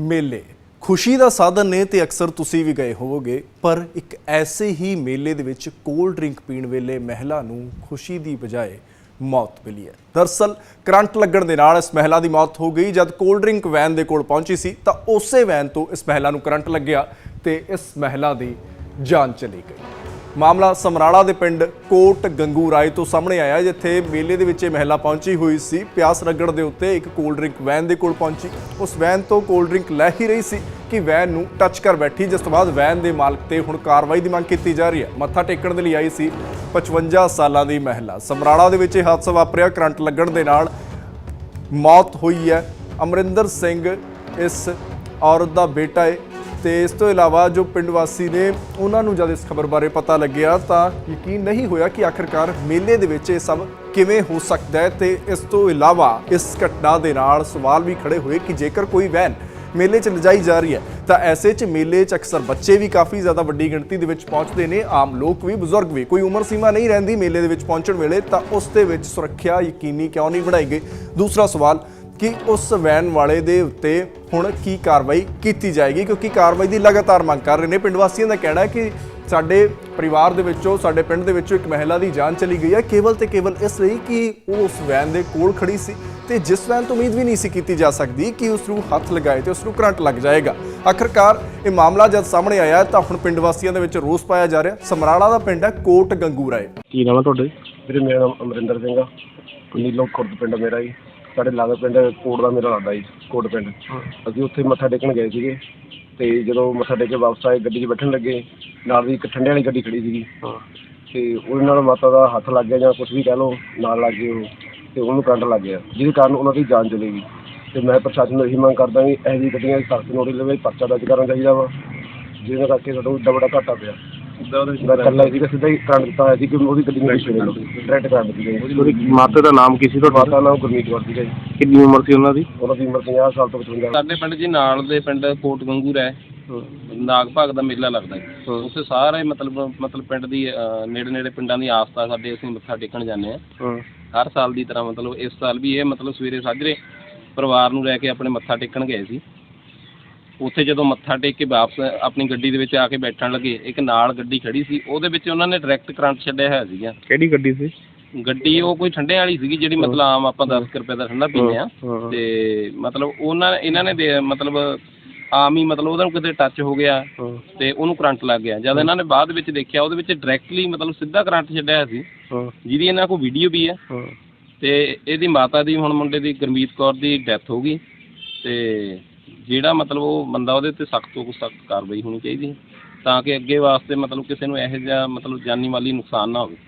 ਮੇਲੇ। ਖੁਸ਼ੀ ਦਾ ਸਾਧਨ ਨੇ ਤੇ ਅਕਸਰ ਤੁਸੀਂ ਵੀ ਗਏ ਹੋਵੋਗੇ, ਪਰ ਇੱਕ ਐਸੇ ਹੀ ਮੇਲੇ ਦੇ ਵਿੱਚ ਕੋਲਡ ਡਰਿੰਕ ਪੀਣ ਵੇਲੇ ਮਹਿਲਾ ਨੂੰ ਖੁਸ਼ੀ ਦੀ ਬਜਾਏ ਮੌਤ ਮਿਲੀ ਹੈ। ਦਰਸਲ, ਕਰੰਟ ਲੱਗਣ ਦੇ ਨਾਲ ਇਸ ਮਹਿਲਾ ਦੀ ਮੌਤ ਹੋ ਗਈ। ਜਦ ਕੋਲਡ ਡਰਿੰਕ ਵੈਨ ਦੇ ਕੋਲ ਪਹੁੰਚੀ ਸੀ, ਤਾਂ ਉਸੇ ਵੈਨ ਤੋਂ ਇਸ ਮਹਿਲਾ ਨੂੰ ਕਰੰਟ ਲੱਗਿਆ ਤੇ ਇਸ ਮਹਿਲਾ ਦੀ ਜਾਨ ਚਲੀ ਗਈ। ਮਾਮਲਾ ਸਮਰਾਲਾ ਦੇ ਪਿੰਡ ਕੋਟ ਗੰਗੂ ਰਾਏ ਤੋਂ ਸਾਹਮਣੇ ਆਇਆ, ਜਿੱਥੇ ਮੇਲੇ ਦੇ ਵਿੱਚ ਇਹ ਮਹਿਲਾ ਪਹੁੰਚੀ ਹੋਈ ਸੀ। ਪਿਆਸ ਰਗੜ ਦੇ ਉੱਤੇ ਇੱਕ ਕੋਲਡ ਡਰਿੰਕ ਵੈਨ ਦੇ ਕੋਲ ਪਹੁੰਚੀ। ਉਸ ਵੈਨ ਤੋਂ ਕੋਲਡ ਡਰਿੰਕ ਲੈ ਹੀ ਰਹੀ ਸੀ ਕਿ ਵੈਨ ਨੂੰ ਟੱਚ ਕਰ ਬੈਠੀ। ਜਿਸ ਤੋਂ ਬਾਅਦ ਵੈਨ ਦੇ ਮਾਲਕ ਤੇ ਹੁਣ ਕਾਰਵਾਈ ਦੀ ਮੰਗ ਕੀਤੀ ਜਾ ਰਹੀ ਹੈ। ਮੱਥਾ ਟੇਕਣ ਦੇ ਲਈ ਆਈ ਸੀ 55 ਸਾਲਾਂ ਦੀ ਮਹਿਲਾ। ਸਮਰਾਲਾ ਦੇ ਵਿੱਚ ਇਹ ਹਾਦਸਾ ਵਾਪਰਿਆ। ਕਰੰਟ ਲੱਗਣ ਦੇ ਨਾਲ ਮੌਤ ਹੋਈ ਹੈ। ਅਮਰਿੰਦਰ ਸਿੰਘ, ਇਸ ਔਰਤ ਦਾ ਬੇਟਾ ਹੈ। ਤੇ ਇਸ ਤੋਂ ਇਲਾਵਾ ਜੋ ਪਿੰਡ ਵਾਸੀ ਨੇ ਉਹਨਾਂ ਨੂੰ ਜਦ ਇਸ ਖਬਰ ਬਾਰੇ ਪਤਾ ਲੱਗਿਆ ਤਾਂ ਯਕੀਨ ਨਹੀਂ ਹੋਇਆ ਕਿ ਆਖਰਕਾਰ ਮੇਲੇ ਦੇ ਵਿੱਚ ਇਹ ਸਭ ਕਿਵੇਂ ਹੋ ਸਕਦਾ ਹੈ ਤੇ ਇਸ ਤੋਂ ਇਲਾਵਾ ਇਸ ਘਟਨਾ ਦੇ ਨਾਲ ਸਵਾਲ ਵੀ ਖੜੇ ਹੋਏ ਕਿ ਜੇਕਰ ਕੋਈ ਵੈਨ ਮੇਲੇ 'ਚ ਲਿਜਾਈ ਜਾ ਰਹੀ ਹੈ ਤਾਂ ਐਸੇ 'ਚ ਮੇਲੇ 'ਚ ਅਕਸਰ ਬੱਚੇ ਵੀ ਕਾਫੀ ਜ਼ਿਆਦਾ ਵੱਡੀ ਗਿਣਤੀ ਦੇ ਵਿੱਚ ਪਹੁੰਚਦੇ ਨੇ, ਆਮ ਲੋਕ ਵੀ, ਬਜ਼ੁਰਗ ਵੀ। ਕੋਈ ਉਮਰ ਸੀਮਾ ਨਹੀਂ ਰਹਿੰਦੀ ਮੇਲੇ ਦੇ ਵਿੱਚ ਪਹੁੰਚਣ ਵੇਲੇ ਤਾਂ ਉਸ ਦੇ ਵਿੱਚ ਸੁਰੱਖਿਆ ਯਕੀਨੀ ਕਿਉਂ ਨਹੀਂ ਬਣਾਈ ਗਈ? ਦੂਸਰਾ ਸਵਾਲ ਕਿ ਉਸ ਵੈਨ ਵਾਲੇ ਦੇ ਉੱਤੇ ਹੁਣ ਕੀ ਕਾਰਵਾਈ ਕੀਤੀ ਜਾਏਗੀ ਕਿਉਂਕਿ ਕਾਰਵਾਈ ਦੀ ਲਗਾਤਾਰ ਮੰਗ ਕਰ ਰਹੇ ਨੇ। ਪਿੰਡ ਵਾਸੀਆਂ ਦਾ ਕਹਿਣਾ ਹੈ ਕਿ ਸਾਡੇ ਪਰਿਵਾਰ ਦੇ ਵਿੱਚੋਂ ਸਾਡੇ ਪਿੰਡ ਦੇ ਵਿੱਚੋਂ ਇੱਕ ਮਹਿਲਾ ਦੀ ਜਾਨ ਚਲੀ ਗਈ ਹੈ। ਕੇਵਲ ਤੇ ਕੇਵਲ ਇਸ ਲਈ ਕਿ ਉਹ ਉਸ ਵੈਨ ਦੇ ਕੋਲ ਖੜੀ ਸੀ ਤੇ ਜਿਸ ਵੈਨ ਤੋਂ ਉਮੀਦ ਵੀ ਨਹੀਂ ਸੀ ਕੀਤੀ ਜਾ ਸਕਦੀ ਕਿ ਉਸ ਨੂੰ ਹੱਥ ਲਗਾਏ ਤੇ ਉਸ ਨੂੰ ਕਰੰਟ ਲੱਗ ਜਾਏਗਾ। ਆਖਰਕਾਰ ਇਹ ਮਾਮਲਾ ਜਦ ਸਾਹਮਣੇ ਆਇਆ ਤਾਂ ਹੁਣ ਪਿੰਡ ਵਾਸੀਆਂ ਦੇ ਵਿੱਚ ਰੋਸ ਪਾਇਆ ਜਾ ਰਿਹਾ। ਸਮਰਾਲਾ ਦਾ ਪਿੰਡ ਹੈ ਕੋਟ ਗੰਗੂ ਰਾਏ ਕੀ ਨਾਮ ਹੈ ਤੁਹਾਡਾ? ਵੀਰੇ ਮੇਰਾ ਨਾਮ ਅਮਰਿੰਦਰ ਸਿੰਘ ਆ। ਨੀਲੋ ਖੁਰਦ ਪਿੰਡ ਮੇਰਾ ਜੀ। ਸਾਡੇ ਲਾਗੇ ਪਿੰਡ ਕੋਟ ਦਾ ਮੇਰਾ ਲੱਗਦਾ ਜੀ ਕੋਟ ਪਿੰਡ। ਅਸੀਂ ਉੱਥੇ ਮੱਥਾ ਟੇਕਣ ਗਏ ਸੀਗੇ ਤੇ ਜਦੋਂ ਮੱਥਾ ਟੇਕ ਕੇ ਵਾਪਸ ਆਏ ਗੱਡੀ 'ਚ ਬੈਠਣ ਲੱਗੇ ਨਾਲ ਦੀ ਇੱਕ ਠੰਡੇ ਵਾਲੀ ਗੱਡੀ ਖੜੀ ਸੀਗੀ। ਤੇ ਉਹਦੇ ਨਾਲ ਮਾਤਾ ਦਾ ਹੱਥ ਲੱਗ ਗਿਆ ਜਾਂ ਕੁਝ ਵੀ ਕਹਿ ਲਓ ਨਾਲ ਲੱਗ ਗਏ ਉਹ ਤੇ ਉਹਨੂੰ ਕਰੰਟ ਲੱਗ ਗਿਆ ਜਿਹਦੇ ਕਾਰਨ ਉਹਨਾਂ ਦੀ ਜਾਨ ਚਲੀ ਗਈ। ਤੇ ਮੈਂ ਪ੍ਰਸ਼ਾਸਨ ਨੂੰ ਇਹੀ ਮੰਗ ਕਰਦਾ ਵੀ ਇਹੋ ਜਿਹੀ ਗੱਡੀਆਂ ਦੀ ਸਖਤ ਨੋਟਿਸ ਲਵੇ ਪਰਚਾ ਦਰਜ ਕਰਨਾ ਚਾਹੀਦਾ ਵਾ ਜਿਹਦੇ ਕਰਕੇ ਸਾਡਾ ਵੱਡਾ ਘਾਟਾ ਪਿਆ। ਸੀਗਾ ਸਿੱਧਾ ਹੀ ਕਰੰਟ ਦਿੱਤਾ ਹੋਇਆ ਸੀ ਕਿ ਉਹਦੀ ਗੱਡੀ ਨੂੰ ਡਾਇਰੈਕਟ ਕਰੰਟ ਦਿੱਤੀ ਗਈ। ਉਹਦੀ ਮਾਤਾ ਦਾ ਨਾਮ ਕੀ ਸੀ ਤੁਹਾਡਾ? ਮਾਤਾ ਨਾਮ ਗੁਰਮੀਤ ਕੌਰ ਸੀਗਾ ਜੀ। ਕਿੰਨੀ ਉਮਰ ਸੀ ਉਹਨਾਂ ਦੀ? ਉਹਨਾਂ ਦੀ ਉਮਰ 50 ਸਾਲ ਤੋਂ 55 ਸਾਡੇ ਪਿੰਡ ਜੀ ਨਾਲ ਦੇ ਪਿੰਡ ਕੋਟ ਗੰਗੂਰ ਹੈ। ਨਾਗ ਭਾਗ ਦਾ ਮੇਲਾ ਲੱਗਦਾ ਹੈ। ਉੱਥੇ ਸਾਰੇ ਮਤਲਬ ਮਤਲਬ ਪਿੰਡ ਦੀ ਨੇੜੇ ਨੇੜੇ ਪਿੰਡਾਂ ਦੀ ਆਸਥਾ ਸਾਡੇ ਅਸੀਂ ਮੱਥਾ ਟੇਕਣ ਜਾਂਦੇ ਆ ਹਾਂ। ਹਰ ਸਾਲ ਦੀ ਤਰ੍ਹਾਂ ਮਤਲਬ ਇਸ ਸਾਲ ਵੀ ਇਹ ਮਤਲਬ ਸਵੇਰੇ ਸਾਜਰੇ ਪਰਿਵਾਰ ਨੂੰ ਲੈ ਕੇ ਆਪਣੇ ਮੱਥਾ ਟੇਕਣ ਗਏ ਸੀ। ਉੱਥੇ ਜਦੋਂ ਮੱਥਾ ਟੇਕ ਕੇ ਵਾਪਸ ਆਪਣੀ ਗੱਡੀ ਦੇ ਵਿੱਚ ਆ ਕੇ ਬੈਠਣ ਲੱਗੇ ਇੱਕ ਨਾਲ ਗੱਡੀ ਖੜੀ ਸੀ ਉਹਦੇ ਵਿੱਚ ਉਹਨਾਂ ਨੇ ਡਾਇਰੈਕਟ ਕਰੰਟ ਛੱਡਿਆ ਹੋਇਆ ਸੀਗਾ। ਕਿਹੜੀ ਗੱਡੀ ਸੀ? ਗੱਡੀ ਉਹ ਕੋਈ ਠੰਡੇ ਵਾਲੀ ਸੀਗੀ ਜਿਹੜੀ ਮਤਲਬ ਆਮ ਆਪਾਂ 10 ਕੁ ਰੁਪਏ ਦਾ ਠੰਡਾ ਪੀਂਦੇ ਆ। ਤੇ ਮਤਲਬ ਉਹਨਾਂ ਇਹਨਾਂ ਨੇ ਦੇ- ਮਤਲਬ ਆਮ ਹੀ ਮਤਲਬ ਉਹਦਾ ਕਿਤੇ ਟੱਚ ਹੋ ਗਿਆ ਤੇ ਉਹਨੂੰ ਕਰੰਟ ਲੱਗ ਗਿਆ। ਜਦ ਇਹਨਾਂ ਨੇ ਬਾਅਦ ਵਿੱਚ ਦੇਖਿਆ ਉਹਦੇ ਵਿੱਚ ਡਾਇਰੈਕਟਲੀ ਮਤਲਬ ਸਿੱਧਾ ਕਰੰਟ ਛੱਡਿਆ ਹੋਇਆ ਸੀ। ਜਿਹਦੀ ਇਹਨਾਂ ਕੋਲ ਵੀਡੀਓ ਵੀ ਹਾਂ। ਤੇ ਇਹਦੀ ਮਾਤਾ ਦੀ ਹੁਣ ਮੁੰਡੇ ਦੀ ਗੁਰਮੀਤ ਕੌਰ ਦੀ ਡੈਥ ਹੋ ਗਈ। ਤੇ ਜਿਹੜਾ ਮਤਲਬ ਉਹ ਬੰਦਾ ਉਹਦੇ ਤੇ ਸਖਤ ਤੋਂ ਸਖਤ ਕਾਰਵਾਈ ਹੋਣੀ ਚਾਹੀਦੀ ਤਾਂ ਕਿ ਅੱਗੇ ਵਾਸਤੇ ਮਤਲਬ ਕਿਸੇ ਨੂੰ ਇਹੋ ਜਿਹਾ ਮਤਲਬ ਜਾਨੀ ਮਾਲੀ ਨੁਕਸਾਨ ਨਾ ਹੋਵੇ।